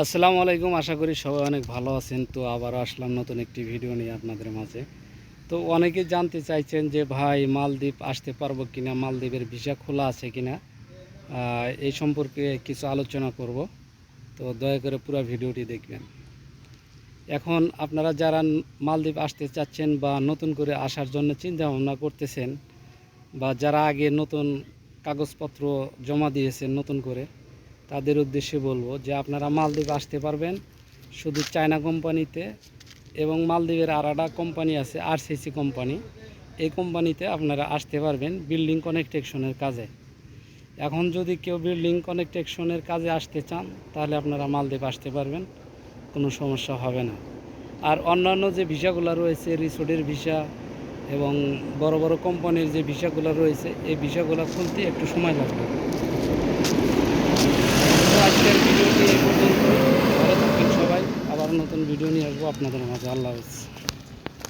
আসসালামু আলাইকুম, আশা করি সবাই অনেক ভালো আছেন। তো আবারও আসলাম নতুন একটি ভিডিও নিয়ে আপনাদের মাঝে। তো অনেকে জানতে চাইছেন যে, ভাই, মালদ্বীপ আসতে পারব কিনা, মালদ্বীপের ভিসা খোলা আছে কিনা? এই সম্পর্কে কিছু আলোচনা করব। তো দয়া করে পুরো ভিডিওটি দেখবেন। এখন আপনারা যারা মালদ্বীপ আসতে চাচ্ছেন বা নতুন করে আসার জন্য চিন্তা ভাবনা করতেছেন বা যারা আগে নতুন কাগজপত্র জমা দিয়েছেন নতুন করে তাদের উদ্দেশ্যে বলব যে আপনারা মালদ্বীপ আসতে পারবেন শুধু চায়না কোম্পানিতে এবং মালদ্বীপের আর একটা কোম্পানি আছে, আরসিসি কোম্পানি। এই কোম্পানিতে আপনারা আসতে পারবেন বিল্ডিং কানেকটেকশনের কাজে। এখন যদি কেউ বিল্ডিং কানেকটেকশনের কাজে আসতে চান, তাহলে আপনারা মালদ্বীপ আসতে পারবেন, কোনো সমস্যা হবে না। আর অন্যান্য যে ভিসাগুলো রয়েছে, রিসোর্টের ভিসা এবং বড় বড় কোম্পানির যে ভিসাগুলো রয়েছে, এই ভিসাগুলো খুলতে একটু সময় লাগবে তো আজকের ভিডিওটি এই পর্যন্ত ভালো থাকবেন সবাই আবার নতুন ভিডিও নিয়ে আসব আপনাদের মাঝে। আল্লাহ হাফেজ।